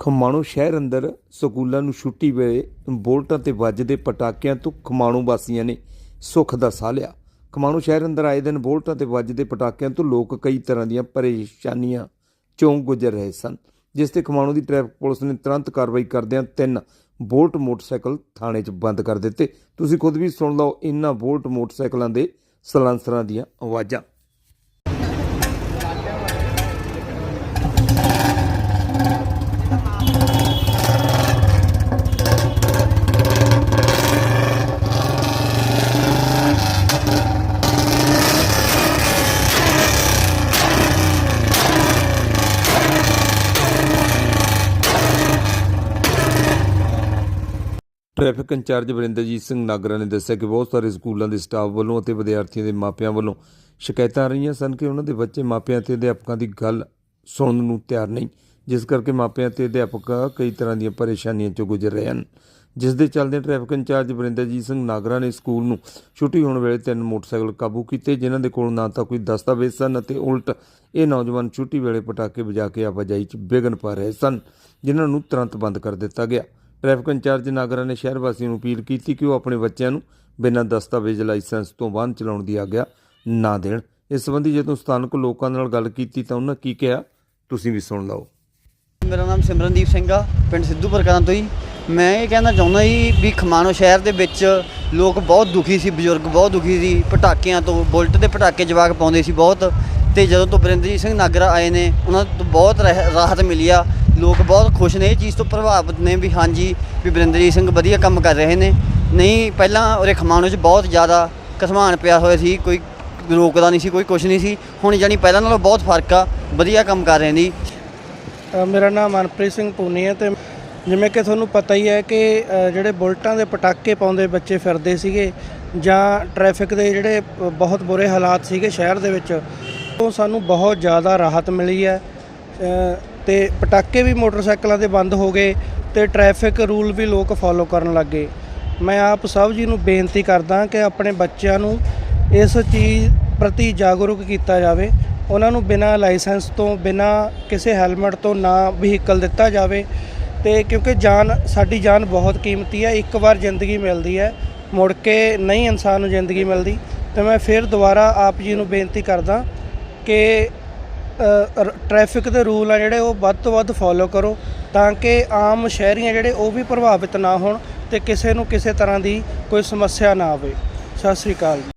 ਖਮਾਣੋ ਸ਼ਹਿਰ ਅੰਦਰ ਸਕੂਲਾਂ ਨੂੰ ਛੁੱਟੀ ਵੇਲੇ ਬੋਲਟਾਂ ਤੇ ਵੱਜਦੇ ਪਟਾਕਿਆਂ ਤੋਂ ਖਮਾਣੋ ਵਾਸੀਆਂ ਨੇ ਸੁੱਖ ਦਾ ਸਾਹ ਲਿਆ। ਖਮਾਣੋ ਸ਼ਹਿਰ ਅੰਦਰ ਆਏ ਦਿਨ ਬੋਲਟਾਂ ਤੇ ਵੱਜਦੇ ਪਟਾਕਿਆਂ ਤੋਂ ਲੋਕ ਕਈ ਤਰ੍ਹਾਂ ਦੀਆਂ ਪਰੇਸ਼ਾਨੀਆਂ ਚੋਂ ਗੁਜ਼ਰ ਰਹੇ ਸਨ, ਜਿਸ ਤੇ ਖਮਾਣੋ ਦੀ ਟ੍ਰੈਫਿਕ ਪੁਲਿਸ ਨੇ ਤੁਰੰਤ ਕਾਰਵਾਈ ਕਰਦਿਆਂ ਤਿੰਨ ਬੋਲਟ ਮੋਟਰਸਾਈਕਲ ਥਾਣੇ 'ਚ ਬੰਦ ਕਰ ਦਿੱਤੇ। ਤੁਸੀਂ ਖੁਦ ਵੀ ਸੁਣ ਲਓ ਇਹਨਾਂ ਬੋਲਟ ਮੋਟਰਸਾਈਕਲਾਂ ਦੇ ਸਲਾਂਸਰਾਂ ਦੀਆਂ ਆਵਾਜ਼ਾਂ। ਟ੍ਰੈਫਿਕ ਇੰਚਾਰਜ ਵਰਿੰਦਰਜੀਤ ਸਿੰਘ ਨਾਗਰਾ ਨੇ ਦੱਸਿਆ ਕਿ ਬਹੁਤ ਸਾਰੇ ਸਕੂਲਾਂ ਦੇ ਸਟਾਫ ਵੱਲੋਂ ਅਤੇ ਵਿਦਿਆਰਥੀਆਂ ਦੇ ਮਾਪਿਆਂ ਵੱਲੋਂ ਸ਼ਿਕਾਇਤਾਂ ਆ ਰਹੀਆਂ ਸਨ ਕਿ ਉਹਨਾਂ ਦੇ ਬੱਚੇ ਮਾਪਿਆਂ ਤੇ ਅਧਿਆਪਕਾਂ ਦੀ ਗੱਲ ਸੁਣਨ ਨੂੰ ਤਿਆਰ ਨਹੀਂ, ਜਿਸ ਕਰਕੇ ਮਾਪਿਆਂ ਤੇ ਅਧਿਆਪਕ ਕਈ ਤਰ੍ਹਾਂ ਦੀਆਂ ਪਰੇਸ਼ਾਨੀਆਂ ਚੋਂ ਗੁਜ਼ਰ ਰਹੇ ਹਨ। ਜਿਸ ਦੇ ਚੱਲਦੇ ਟ੍ਰੈਫਿਕ ਇੰਚਾਰਜ ਵਰਿੰਦਰਜੀਤ ਸਿੰਘ ਨਾਗਰਾ ਨੇ ਸਕੂਲ ਨੂੰ ਛੁੱਟੀ ਹੋਣ ਵੇਲੇ ਤਿੰਨ ਮੋਟਰਸਾਈਕਲ ਕਾਬੂ ਕੀਤੇ, ਜਿਨ੍ਹਾਂ ਦੇ ਕੋਲ ਨਾ ਤਾਂ ਕੋਈ ਦਸਤਾਵੇਜ਼ ਸਨ ਅਤੇ ਉਲਟ ਇਹ ਨੌਜਵਾਨ ਛੁੱਟੀ ਵੇਲੇ ਪਟਾਕੇ ਵਜਾ ਕੇ ਆਵਾਜਾਈ 'ਚ ਵਿਘਨ ਪਾ ਰਹੇ ਸਨ, ਜਿਨ੍ਹਾਂ ਨੂੰ ਤੁਰੰਤ ਬੰਦ ਕਰ ਦਿੱਤਾ ਗਿਆ। ਟ੍ਰੈਫਿਕ ਇੰਚਾਰਜ ਨਾਗਰਾ ਨੇ ਸ਼ਹਿਰ ਵਾਸੀਆਂ ਨੂੰ ਅਪੀਲ ਕੀਤੀ ਕਿ ਉਹ ਆਪਣੇ ਬੱਚਿਆਂ ਨੂੰ ਬਿਨਾਂ ਦਸਤਾਵੇਜ਼ ਲਾਇਸੈਂਸ ਤੋਂ ਵਾਹਨ ਚਲਾਉਣ ਦੀ ਆਗਿਆ ਨਾ ਦੇਣ। ਇਸ ਸੰਬੰਧੀ ਜਦੋਂ ਸਥਾਨਕ ਲੋਕਾਂ ਨਾਲ ਗੱਲ ਕੀਤੀ ਤਾਂ ਉਹਨਾਂ ਕੀ ਕਿਹਾ? ਤੁਸੀਂ ਵੀ ਸੁਣ ਲਓ। ਮੇਰਾ ਨਾਮ ਸਿਮਰਨਦੀਪ ਸਿੰਘ ਆ, ਪਿੰਡ ਸਿੱਧੂਪੁਰ ਕਲਾਂ ਤੋਂ ਹੀ ਮੈਂ ਇਹ ਕਹਿਣਾ ਚਾਹੁੰਦਾ ਜੀ ਵੀ ਖਮਾਣੋ ਸ਼ਹਿਰ ਦੇ ਵਿੱਚ ਲੋਕ ਬਹੁਤ ਦੁਖੀ ਸੀ, ਬਜ਼ੁਰਗ ਬਹੁਤ ਦੁਖੀ ਸੀ। ਪਟਾਕਿਆਂ ਤੋਂ, ਬੁਲਟ ਦੇ ਪਟਾਕੇ ਜਵਾਕ ਪਾਉਂਦੇ ਸੀ ਬਹੁਤ। ਤੇ ਜਦੋਂ ਤੋਂ ਬਰਿੰਦਰਜੀਤ ਸਿੰਘ ਨਾਗਰਾ ਆਏ ਨੇ, ਉਹਨਾਂ ਤੋਂ ਬਹੁਤ ਰਹਿ- ਰਾਹਤ ਮਿਲੀ ਆ। ਲੋਕ ਬਹੁਤ ਖੁਸ਼ ਨੇ ਇਹ ਚੀਜ਼ ਤੋਂ ਪ੍ਰਭਾਵਿਤ ਨੇ ਵੀ ਹਾਂਜੀ, ਵੀ ਬਰਿੰਦਰਜੀਤ ਸਿੰਘ ਵਧੀਆ ਕੰਮ ਕਰ ਰਹੇ ਨੇ। ਨਹੀਂ, ਪਹਿਲਾਂ ਉਰੇ ਖਮਾਣੋ 'ਚ ਬਹੁਤ ਜ਼ਿਆਦਾ ਕਸਮਾਨ ਪਿਆ ਹੋਇਆ ਸੀ, ਕੋਈ ਰੋਕਦਾ ਨਹੀਂ ਸੀ, ਕੋਈ ਕੁਛ ਨਹੀਂ ਸੀ। ਹੁਣ ਜਾਨੀ ਪਹਿਲਾਂ ਨਾਲੋਂ ਬਹੁਤ ਫ਼ਰਕ ਆ, ਵਧੀਆ ਕੰਮ ਕਰ ਰਹੇ ਨੇ। ਜੀ ਮੇਰਾ ਨਾਮ ਮਨਪ੍ਰੀਤ ਸਿੰਘ ਪੂਨੀ ਹੈ ਤੇ ਜਿਵੇਂ ਕਿ ਤੁਹਾਨੂੰ ਪਤਾ ਹੀ ਹੈ ਕਿ ਜਿਹੜੇ ਬੁਲਟਾਂ ਦੇ ਪਟਾਕੇ ਪਾਉਂਦੇ ਬੱਚੇ ਫਿਰਦੇ ਸੀਗੇ ਜਾਂ ਟ੍ਰੈਫਿਕ ਦੇ ਜਿਹੜੇ ਬਹੁਤ ਬੁਰੇ ਹਾਲਾਤ ਸੀਗੇ ਸ਼ਹਿਰ ਦੇ ਵਿੱਚ, ਉਹ ਸਾਨੂੰ ਬਹੁਤ ਜ਼ਿਆਦਾ ਰਾਹਤ ਮਿਲੀ ਹੈ। ਤੇ ਪਟਾਕੇ ਵੀ ਮੋਟਰਸਾਈਕਲਾਂ ਦੇ ਬੰਦ ਹੋ ਗਏ ਤੇ ਟ੍ਰੈਫਿਕ ਰੂਲ ਵੀ ਲੋਕ ਫੋਲੋ ਕਰਨ ਲੱਗੇ ਮੈਂ ਆਪ ਸਭ ਜੀ ਨੂੰ ਬੇਨਤੀ ਕਰਦਾ ਕਿ ਆਪਣੇ ਬੱਚਿਆਂ ਨੂੰ ਇਸ ਚੀਜ਼ ਪ੍ਰਤੀ ਜਾਗਰੂਕ ਕੀਤਾ ਜਾਵੇ। ਉਹਨਾਂ ਨੂੰ ਬਿਨਾਂ ਲਾਇਸੈਂਸ ਤੋਂ, ਬਿਨਾਂ ਕਿਸੇ ਹੈਲਮਟ ਤੋਂ ਨਾ ਵਹੀਕਲ ਦਿੱਤਾ ਜਾਵੇ ਤੇ ਕਿਉਂਕਿ ਜਾਨ, ਸਾਡੀ ਜਾਨ ਬਹੁਤ ਕੀਮਤੀ ਹੈ, ਇੱਕ ਵਾਰ ਜ਼ਿੰਦਗੀ ਮਿਲਦੀ ਹੈ, ਮੁੜ ਕੇ ਨਹੀਂ ਇਨਸਾਨ ਨੂੰ ਜ਼ਿੰਦਗੀ ਮਿਲਦੀ। ਤੇ ਮੈਂ ਫਿਰ ਦੁਬਾਰਾ ਆਪ ਜੀ ਨੂੰ ਬੇਨਤੀ ਕਰਦਾ ਕਿ ਟ੍ਰੈਫਿਕ ਦੇ ਰੂਲ ਆ ਜਿਹੜੇ, ਉਹ ਵੱਧ ਤੋਂ ਵੱਧ ਫੋਲੋ ਕਰੋ ਤਾਂ ਕਿ ਆਮ ਸ਼ਹਿਰੀਆਂ ਜਿਹੜੇ, ਉਹ ਵੀ ਪ੍ਰਭਾਵਿਤ ਨਾ ਹੋਣ ਤੇ ਕਿਸੇ ਨੂੰ ਕਿਸੇ ਤਰ੍ਹਾਂ ਦੀ ਕੋਈ ਸਮੱਸਿਆ ਨਾ ਆਵੇ। ਸਤਿ ਸ੍ਰੀ ਅਕਾਲ ਜੀ।